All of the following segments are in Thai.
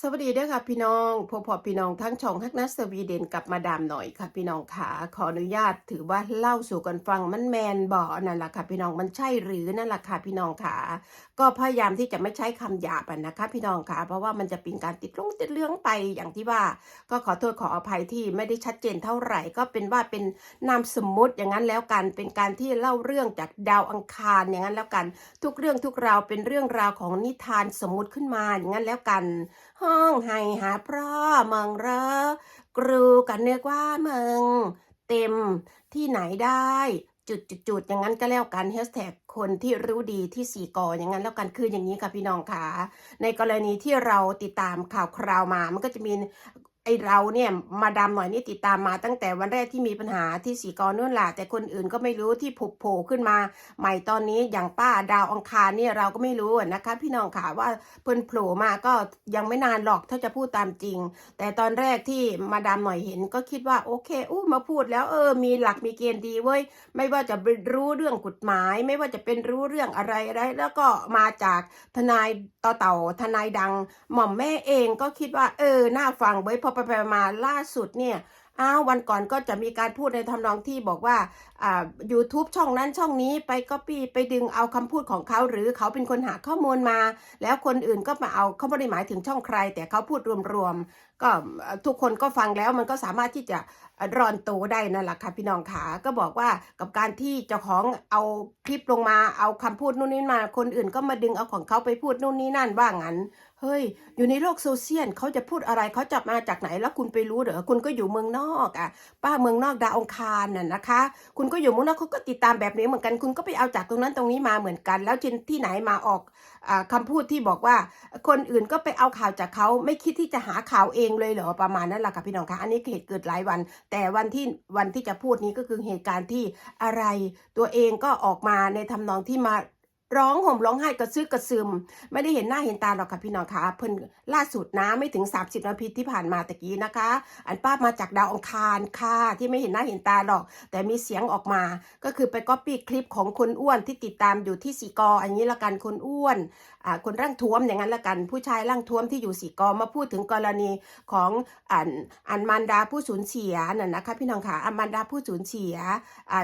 สวัสดีด้วยค่ะพี่น้องพบพอพี่น้องทั้งช่องฮักนัสสวีเดนกับมาดามหน่อยค่ะพี่น้องขาขออนุญาตถือว่าเล่าสู่กันฟังมันแมนบ่อนั่นแหละค่ะพี่น้องมันใช่หรือนั่นแหละค่ะพี่น้องขาก็พยายามที่จะไม่ใช้คำหยาบนะคะพี่น้องขาเพราะว่ามันจะเป็นการติดลงติดเรื่องไปอย่างที่ว่า ก็ขอโทษขออภัยที่ไม่ได้ชัดเจนเท่าไหร่ ก็เป็นว่าเป็นนามสมมุติอย่างนั้นแล้วกันเป็นการที่เล่าเรื่องจากดาวอังคารอย่างนั้นแล้วกัน ทุกเรื่องทุกราวเป็นเรื่องราวของนิทานสมมุติขึ้นมาอย่างนั้นแล้วกัน ห้องให้หาเพราะเมืองเรอกรูกันเนึกว่าเมืองเต็มที่ไหนได้จุดจุดจุดอย่างนั้นก็แล้วกันแฮชแท็กคนที่รู้ดีที่สี่กออย่างนั้นแล้วกันคืออย่างนี้ค่ะพี่น้องค่ะในกรณีที่เราติดตามข่าวคราวมา มันก็จะมี ไอเราเนี่ยมาดามหน่อยนี่ติดตามมาตั้งแต่วันแรกที่มีปัญหาที่สีกอนู่นแหละแต่คนอื่นก็ไม่รู้ที่ผุโผล่ขึ้นมา ใหม่ตอนนี้อย่างป้าดาวอังคารเนี่ยเราก็ไม่รู้นะคะ พี่น้องค่ะว่าเพิ่นโผล่มาก็ยังไม่นานหรอกถ้าจะพูดตามจริง แต่ตอนแรกที่มาดามหน่อยเห็นก็คิดว่าโอเคอู้มาพูดแล้วเออมีหลักมีเกณฑ์ดีเว้ยไม่ว่าจะรู้เรื่องกฎหมาย ไม่ว่าจะเป็นรู้เรื่องอะไรอะไรแล้วก็มาจากทนายต่อเต่าทนายดัง หม่อมแม่เองก็คิดว่าเออน่าฟังเว้ยพอไปไปมาล่าสุดเนี่ยอ้าววันก่อนก็จะมีการพูดในทำนองที่บอกว่าอ่า YouTube ช่องนั้นช่องนี้ไปก็ปี้ไปดึงเอาคำพูดของเขา หรือเขาเป็นคนหาข้อมูลมา แล้วคนอื่นก็มาเอาเขาไม่ได้หมายถึงช่องใคร แต่เขาพูดรวมๆก็ทุกคนก็ฟังแล้วมันก็สามารถที่จะรอนโตได้นั่นแหละค่ะพี่น้องขาก็บอกว่ากับการที่เจ้าของเอาคลิปลงมาเอาคำพูดนู่นนี่มา คนอื่นก็มาดึงเอาของเขาไปพูดนู่นนี่นั่นว่างั้นเฮ้ย อยู่ในโลกโซเชียลเขาจะพูดอะไรเขาจับมาจากไหนแล้วคุณไปรู้เหรอคุณก็อยู่เมืองนอกอะ ป้าเมืองนอกดาวองคารน่ะนะคะ คุณก็อยู่เมืองนอกเขาก็ติดตามแบบนี้เหมือนกัน คุณก็ไปเอาจากตรงนั้นตรงนี้มาเหมือนกัน แล้วที่ที่ไหนมาออกอาคำพูดที่บอกว่า คนอื่นก็ไปเอาข่าวจากเขาไม่คิดที่จะหาข่าวเองเลยเหรอประมาณนั้นแหละค่ะพี่น้องคะอันนี้เหตุเกิดหลายวัน แต่วันที่วันที่จะพูดนี้ก็คือเหตุการณ์ที่อะไร ตัวเองก็ออกมาในทำนองที่มา ร้องห่มร้องไห้กระซึกกระซึม ไม่ได้เห็นหน้าเห็นตาหรอกค่ะพี่น้องคะเพิ่นล่าสุดนะไม่ถึง 30 นาทีที่ผ่านมาตะกี้นะคะ อันป้ามาจากดาวอังคารค่ะที่ไม่เห็นหน้าเห็นตาหรอก แต่มีเสียงออกมา ก็คือไปก๊อปปี้คลิปของคนอ้วนที่ติดตามอยู่ที่สีกออันนี้ละกันคนอ้วน คนร่างท้วมอย่างนั้นละกัน ผู้ชายร่างท้วมที่อยู่สีกอมาพูดถึงกรณีของอันอันมันดาผู้สูญเสียน่ะนะคะพี่น้องค่ะอันมันดาผู้สูญเสีย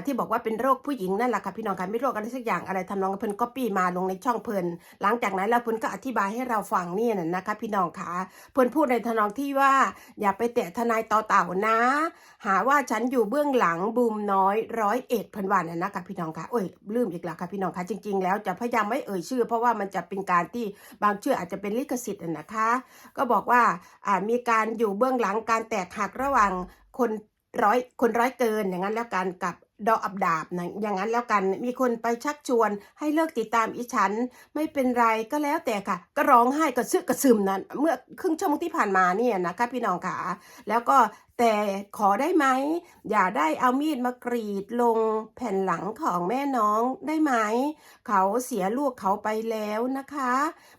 ที่บอกว่าเป็นโรคผู้หญิงนั่นแหละค่ะพี่น้องค่ะไม่โรคอะไรสักอย่างอะไรทำนองเพิ่นก๊อปปี้มาลงในช่องเพิ่นหลังจากนั้นแล้วเพิ่นก็อธิบายให้เราฟังนี่น่ะนะคะพี่น้องค่ะเพิ่นพูดในทนองที่ว่าอย่าไปแตะทนายต่อเต่านะ หาว่าฉันอยู่เบื้องหลังบูมน้อยร้อยเอ็ดพันวันน่ะนะคะพี่น้องคะโอ้ยลืมอีกแล้วค่ะพี่น้องคะจริง ๆ แล้วจะพยายามไม่เอ่ยชื่อ เพราะว่ามันจะเป็นการที่บางชื่ออาจจะเป็นลิขสิทธิ์นะนะคะ ก็บอกว่าอ่ามีการอยู่เบื้องหลังการแตกหักระหว่างคนร้อยคนร้อยเกินอย่างนั้นแล้วกันกับ ดออับดาบนะอย่างนั้นแล้วกันมีคนไปชักชวนให้เลิกติดตามอีฉัน ไม่เป็นไรก็แล้วแต่ค่ะ ก็ร้องไห้กระซึกกระซึมนั้นเมื่อครึ่งชั่วโมงที่ผ่านมาเนี่ยนะคะพี่น้องขาแล้วก็แต่ขอได้ไหมอย่าได้เอามีดมากรีดลงแผ่นหลังของแม่น้องได้ไหม เขาเสียลูกเขาไปแล้วนะคะ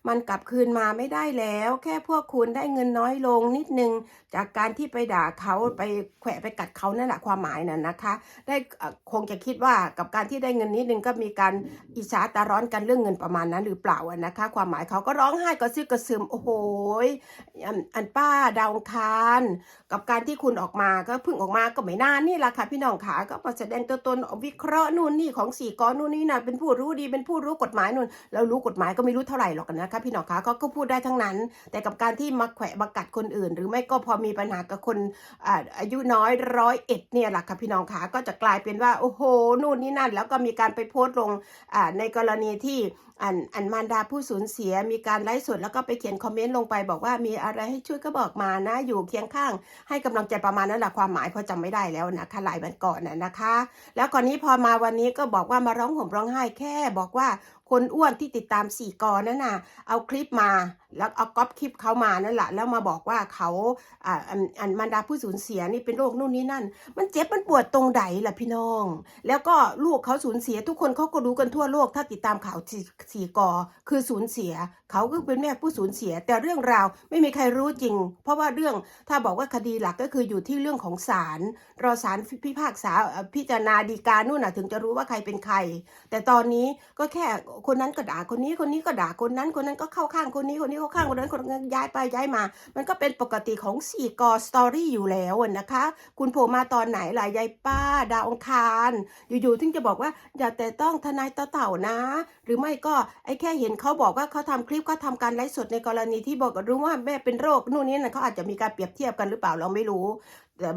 มันกลับคืนมาไม่ได้แล้ว แค่พวกคุณได้เงินน้อยลงนิดนึง จากการที่ไปด่าเขาไปแขวะไปกัดเขานั่นแหละความหมายน่ะนะคะ ได้อ่อคงจะคิดว่ากับการที่ได้เงินนิดนึงก็มีการอิจฉาตาร้อนกันเรื่องเงินประมาณนั้น หรือเปล่าอะนะคะ ความหมายเขาก็ร้องไห้ก็ซึกกระซึมโอ้โหยอันอันป้าดาวอังคารกับการที่คุณออกมาก็เพิ่งออกมาก็ไม่นานนี่แหละค่ะพี่น้องขาก็มาแสดงตัวตนวิเคราะห์นู่นนี่ของสี่กอนู่นนี่นะเป็นผู้รู้ดีเป็นผู้รู้กฎหมายนู่นแล้วรู้กฎหมายก็ไม่รู้เท่าไหร่หรอกนะคะพี่น้องขาเขาก็พูดได้ทั้งนั้น แต่กับการที่มาแขวะมากัดคนอื่น หรือไม่ก็พอมีปัญหากับคนอ่าอายุน้อยร้อยเอ็ดเนี่ยแหละค่ะพี่น้องขาก็จะกลายเป็นว่าโอ้โหนู่นนี่นั่น แล้วก็มีการไปโพสต์ลงอ่าในกรณีที่อันอันมารดาผู้สูญเสีย มีการไลฟ์สดแล้วก็ไปเขียนคอมเมนต์ลงไป บอกว่ามีอะไรให้ช่วยก็บอกมานะ อยู่เคียงข้าง ให้กำลังใจประมาณนั้นแหละความหมายเพอจำไม่ได้แล้วนะคะหลายวันก่อนน่ะนะคะ แล้วก่อนนี้พอมาวันนี้ก็บอกว่ามาร้องห่มร้องไห้แค่ บอกว่า คนอ้วนที่ติดตามสี่กอนั่นน่ะ เอาคลิปมา แล้วเอาก๊อปคลิปเขามานั่นแหละแล้วมาบอกว่าเขาอ่าอันอันมารดาผู้สูญเสียนี่เป็นโรคนู่นนี่นั่น มันเจ็บมันปวดตรงไหนล่ะพี่น้อง แล้วก็ลูกเขาสูญเสีย ทุกคนเขาก็รู้กันทั่วโลกถ้าติดตามข่าวสี่กอคือสูญเสีย เขาก็เป็นแม่ผู้สูญเสีย แต่เรื่องราวไม่มีใครรู้จริง เพราะว่าเรื่องถ้าบอกว่าคดีหลักก็คืออยู่ที่เรื่องของศาลรอศาลพิพากษาพิจารณาดีกานู่นน่ะถึงจะรู้ว่าใครเป็นใคร แต่ตอนนี้ก็แค่คนนั้นก็ด่าคนนี้คนนี้ก็ด่าคนนั้น คนนั้นก็เข้าข้างคนนี้คนนี้เข้าข้างคนนั้นคนนั้นย้ายไปย้ายมา มันก็เป็นปกติของสี่กอสตอรี่อยู่แล้วนะคะ คุณโผล่มาตอนไหนล่ะยายป้า ดาวองคาร อยู่ๆถึงจะบอกว่าอย่าแต่ต้องทนายตะเต่านะ รือไม่ก็ไอ้แค่เห็นเขาบอกว่าเขาทำคลิปก็ทำการไลฟ์สดในกรณีที่บอกรู้ว่าแม่เป็นโรคนู่นนี่นะเขาอาจจะมีการเปรียบเทียบกันหรือเปล่าเราไม่รู้แต่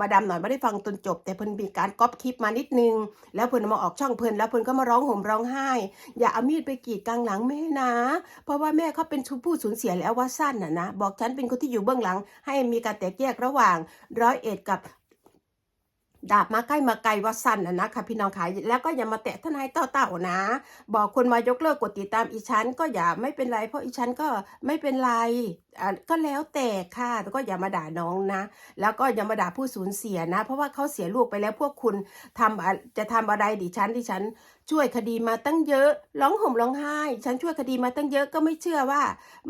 มาดามหน่อยไม่ได้ฟังจนจบ แต่เพิ่นมีการก๊อปคลิปมานิดนึง แล้วเพิ่นเอามาออกช่องเพิ่นแล้วเพิ่นก็มาร้องห่มร้องไห้ อย่าเอามีดไปกรีดกลางหลังแม่นะ เพราะว่าแม่เขาเป็นผู้สูญเสียแล้วว่าสั้นน่ะนะ บอกฉันเป็นคนที่อยู่เบื้องหลัง ให้มีการแตกแยกระหว่างร้อยเอ็ดกับ ดาบมาใกล้มาไกลว่าสั้นนะนะคะพี่น้องขายแล้วก็อย่ามาแตะทนายเต่าเต่านะ บอกคนมายกเลิกกดติดตามอีฉันก็อย่าไม่เป็นไร เพราะอีฉันก็ไม่เป็นไรอะก็แล้วแต่ค่ะแต่ก็อย่ามาด่าน้องนะ แล้วก็อย่ามาด่าผู้สูญเสียนะ เพราะว่าเขาเสียลูกไปแล้วพวกคุณทำอะจะทำอะไรดิฉันดิฉัน ช่วยคดีมาตั้งเยอะร้องห่มร้องไห้ ฉันช่วยคดีมาตั้งเยอะก็ไม่เชื่อว่า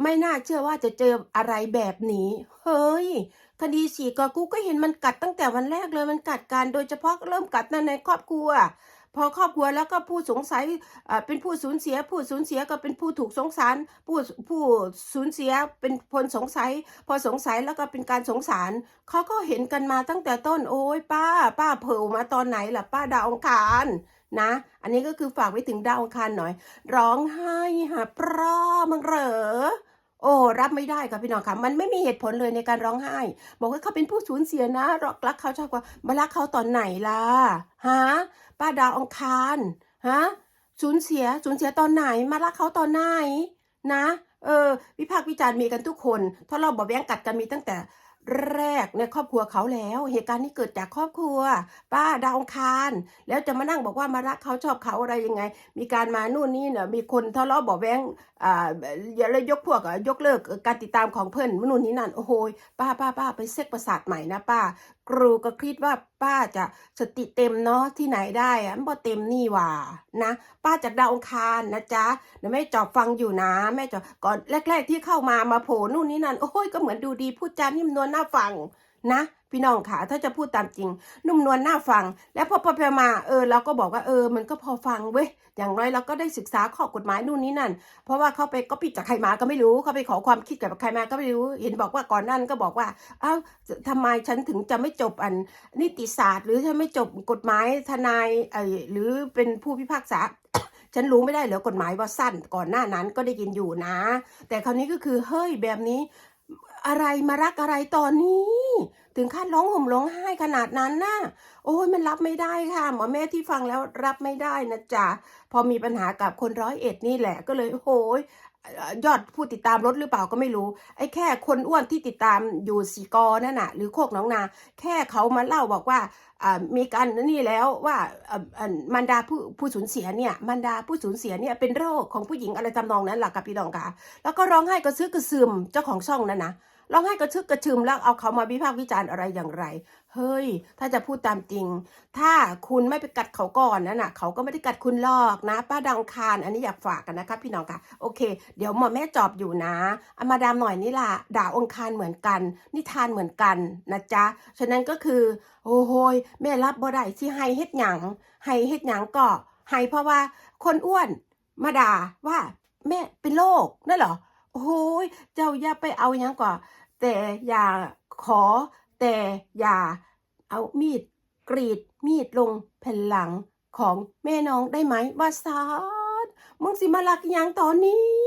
ไม่น่าเชื่อว่าจะเจออะไรแบบนี้ เฮ้ย คดีสี่กอกูก็เห็นมันกัดตั้งแต่วันแรกเลยมันกัดกัน โดยเฉพาะเริ่มกัดนั่นในครอบครัว พอครอบครัวแล้วก็ผู้สงสัยเป็นผู้สูญเสีย ผู้สูญเสียก็เป็นผู้ถูกสงสาร ผู้ผู้สูญเสียเป็นคนสงสัย พอสงสัยแล้วก็เป็นการสงสารเขาก็เห็นกันมาตั้งแต่ต้นโอ้ยป้า ป้าเผลอมาตอนไหนล่ะป้าดาวองคารนะ อันนี้ก็คือฝากไว้ถึงดาวองคารหน่อย ร้องไห้หาเพราะมึงเหรอ โอ้รับไม่ได้ค่ะพี่น้องค่ะ มันไม่มีเหตุผลเลยในการร้องไห้ บอกว่าเขาเป็นผู้สูญเสียนะรักเขาชอบกว่ามารักเขาตอนไหนล่ะฮะป้าดาวองคารฮะสูญเสียสูญเสียตอนไหน มารักเขาตอนไหนนะ เออ วิพากษ์วิจารณ์มีกันทุกคนถ้าเราบอกแย้งกัดกันมีตั้งแต่ แรกในครอบครัวเขาแล้ว เหตุการณ์นี้เกิดจากครอบครัว ป้าดาวคาร แล้วจะมานั่งบอกว่ามารักเขาชอบเขาอะไรยังไง มีการมานู่นนี่เนี่ยมีคนทะเลาะเบอกแว้งอ่าอย่าเลยยกพวกยกเลิกการติดตามของเพื่อนมนุนนี้นั่นโอ้โหป้าป้าป้าไปเซ็กประสาทใหม่นะป้าครูก็คิดว่าป้าจะสติเต็มเนาะที่ไหนได้อะบ่เต็มนี่ว่านะ ป้าจากดาวองคารนะจ๊ะเดี๋ยวแม่จอบฟังอยู่นะแม่จอบก่อนแรก ๆ ที่เข้ามามาโผล่นู่นนี่นั่นโอ้ยก็เหมือนดูดีพูดจานิ่มนวลน่าฟัง นะ พี่น้องค่ะ ถ้าจะพูดตามจริง นุ่มนวลน่าฟัง แล้วพอพอไปมาเออเราก็บอกว่าเออ มันก็พอฟังเว้ยอย่างน้อยเราก็ได้ศึกษาข้อกฎหมายนู่นนี่นั่น เพราะว่าเขาไปก็ปิดจากใครมาก็ไม่รู้เขาไปขอความคิดกับใครมาก็ไม่รู้ เห็นบอกว่าก่อนนั้นก็บอกว่า เอ้าทำไมฉันถึงจะไม่จบอันนิติศาสตร์ หรือฉันไม่จบกฎหมายทนายไอ้หรือเป็นผู้พิพากษาฉันรู้ไม่ได้เหรอกฎหมายว่าสั้นก่อนหน้านั้นก็ได้ยินอยู่นะ แต่คราวนี้ก็คือเฮ้ยแบบนี้ อะไรมารักอะไรตอนนี้ ถึงขั้นร้องห่มร้องไห้ขนาดนั้นน่ะโอ้ยมันรับไม่ได้ค่ะ หมอแม่ที่ฟังแล้วรับไม่ได้นะจ๊ะพอมีปัญหากับคนร้อยเอ็ดนี่แหละก็เลยโอ้ย ยอดผู้ติดตามลดหรือเปล่าก็ไม่รู้ ไอ้แค่คนอ้วนที่ติดตามอยู่สีกอนั่นน่ะ หรือโคกน้องนา แค่เขามาเล่าบอกว่ามีการนี่แล้วว่ามันดาผู้ผู้สูญเสียเนี่ยมันดาผู้สูญเสียเนี่ยเป็นโรคของผู้หญิงอะไรจำนองนั้นหล่ะกับพี่น้องค่ะแล้วก็ร้องไห้กระซึกกระซึมเจ้าของช่องนั่นนะ ร้องไห้กระซึกกระชึมแล้วเอาเขามาวิพากษ์วิจารณ์อะไรอย่างไร เฮ้ย ถ้าจะพูดตามจริง ถ้าคุณไม่ไปกัดเขาก่อนนั่นน่ะ เขาก็ไม่ได้กัดคุณหรอกนะ ป้าดังคารอันนี้อยากฝากกันนะคะพี่น้องค่ะ โอเค เดี๋ยวหมอแม่จอบอยู่นะเอามาดามหน่อยนี่ล่ะ ด่าองคารเหมือนกัน นิทานเหมือนกันนะจ๊ะ ฉะนั้นก็คือ โอ้โหยแม่รับบ่ได้ที่ให้เฮ็ดหยังให้เฮ็ดหยังก็ให้เพราะว่าคนอ้วนมาด่าว่าแม่เป็นโรคนั่นเหรอโอ้ยเจ้าอย่าไปเอาหยังก่อน แต่อย่าขอ แต่อย่าเอามีดกรีดมีดลงแผ่นหลังของแม่น้องได้ไหมว่าซานมึงสิมาลักยังตอนนี้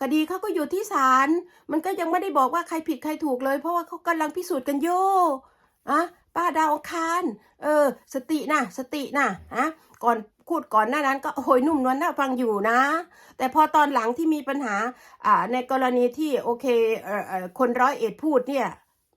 คดีเขาก็อยู่ที่ศาลมันก็ยังไม่ได้บอกว่าใครผิดใครถูกเลย เพราะว่าเขากำลังพิสูจน์กันโยอะป้าดาวคารเออ สตินะสตินะฮะก่อน พูดก่อนหน้านั้นก็โอ้ยนุ่มนวลน่าฟังอยู่นะ แต่พอตอนหลังที่มีปัญหาอ่าในกรณีที่โอเคเอ่อคนร้อยเอ็ดพูดเนี่ย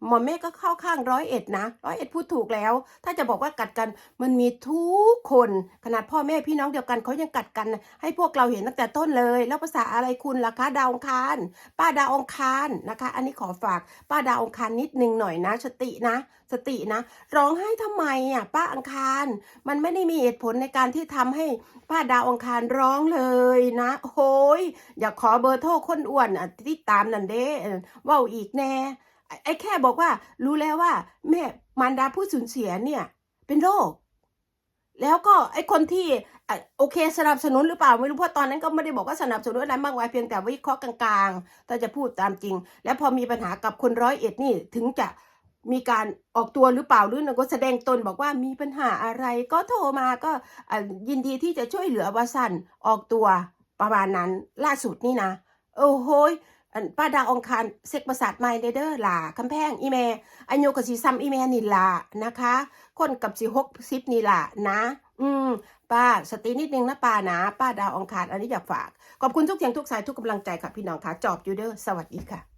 หมอมแม่ก็เข้าข้างร้อยเอ็ดนะร้อยเอ็ดพูดถูกแล้ว ถ้าจะบอกว่ากัดกันมันมีทุกคน ขนาดพ่อแม่พี่น้องเดียวกันเขายังกัดกัน ให้พวกเราเห็นตั้งแต่ต้นเลย แล้วภาษาอะไรคุณล่ะคะดาวองคาร ป้าดาวองคารนะคะ อันนี้ขอฝากป้าดาวองคารนิดนึงหน่อยนะสตินะ สตินะ ร้องไห้ทำไมอะป้าอังคาร มันไม่ได้มีเหตุผลในการที่ทำให้ป้าดาวองคารร้องเลยนะโอ้ยอย่าขอเบอร์โทรคนอ้วนอะที่ตามนั่นเด้ว่าอีกแน่ ไอ้แค่บอกว่า รู้แล้วว่า แม่มารดาผู้สูญเสียเนี่ย เป็นโรค แล้วก็ไอ้คนที่โอเคสนับสนุนหรือเปล่าไม่รู้เพราะตอนนั้นก็ไม่ได้บอกว่าสนับสนุนอะไรมากมายเพียงแต่วิเคราะห์กลางๆถ้าจะพูดตามจริง แล้วพอมีปัญหากับคนร้อยเอ็ดนี่ถึงจะมีการออกตัวหรือเปล่าหรือนะก็แสดงตนบอกว่ามีปัญหาอะไรก็โทรมาก็อะยินดีที่จะช่วยเหลือวาสันออกตัวประมาณนั้นล่าสุดนี่นะ โอ้โห อันป้าดาวองคารเซ็กประสาทไม่เด้อเด้อหล่าคำแพงอีแม่อายุกับสีซ้ำอีแม่นี่ล่ะนะคะ คนกับสีหกสิบนี่ล่ะนะ อืม ป้าสตินิดนึงนะป้านะ ป้าดาวองคารอันนี้อยากฝาก ขอบคุณทุกเสียงทุกสายทุกกำลังใจค่ะพี่น้องค่ะจอบอยู่เด้อสวัสดีค่ะ